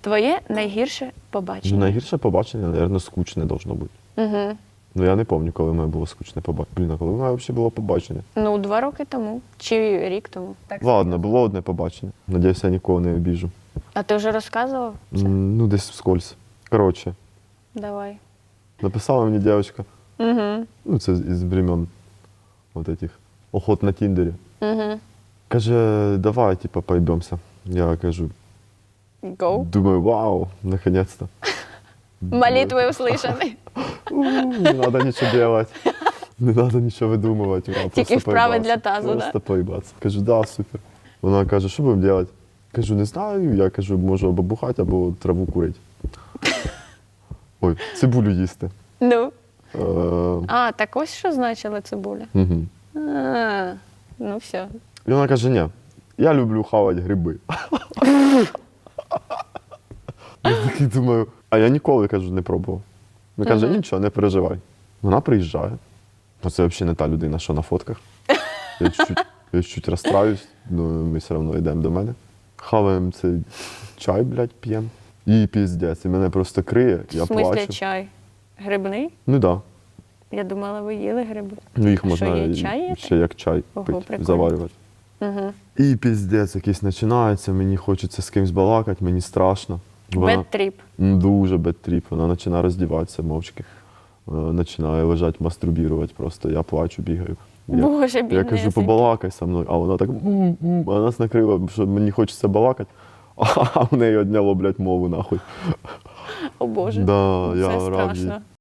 Твоє найгірше Ну, побачення. найгірше побачення, мабуть, скучне должно бути. Угу. Ну я не пам'ятаю, коли в мене було скучне побачення. Блін, а коли в мене взагалі було побачення? Ну, два роки тому чи рік тому. Так. Ладно, було одне побачення. Надіюсь, я нікого не обіжу. А ти вже розказував? Це? М, Ну, десь вскользь. Коротше, Давай. написала мені дівчинка, Угу. ну це із времен вот этих охот на Тіндері. Угу. Каже, давай, типа, пойдемся. Я кажу, Go. думаю, вау, наконец-то. Молитви услышані. У, Не надо нічого делать. Не надо нічого видумувати. Тільки вправи для тазу, да? Просто поїбатися. Кажу, да, супер. Вона каже, що будемо робити? Кажу, не знаю. Я кажу, можу або бухати, або траву курити. Ой, цибулю їсти. Ну. Е, А, так ось що значила цибуля. угу. Ну все. І вона каже, ні, я люблю хавати гриби. Такий думаю, а я ніколи кажу, не пробував. Вона каже, Мгм. нічого, не переживай. Вона приїжджає. Ну, це взагалі не та людина, що на фотках. Я чуть-чуть, я чуть розстраюсь, ну ми все одно йдемо до мене. Хаваємо цей чай, блядь, п'ємо. І піздець, і мене просто криє, я В смислі плачу. чай? Грибний? Ну так. Да. Я думала, ви їли гриби. Ну їх А можна що, є і- чай ще як чай Ого, прикольно. заварювати. Угу. І піздець якийсь починається, мені хочеться з кимось балакати, мені страшно. М, дуже бедтріп, вона починає роздіватися мовчки. Е, Починає лежати, мастурбірувати просто. Я плачу, бігаю. Я, Боже, я кажу, побалакай со мною, а вона так «М, м», а нас накрила, що мені хочеться балакати, а в неї одняло, блядь, мову нахуй. О Боже. Да, Це я страшно. страшно.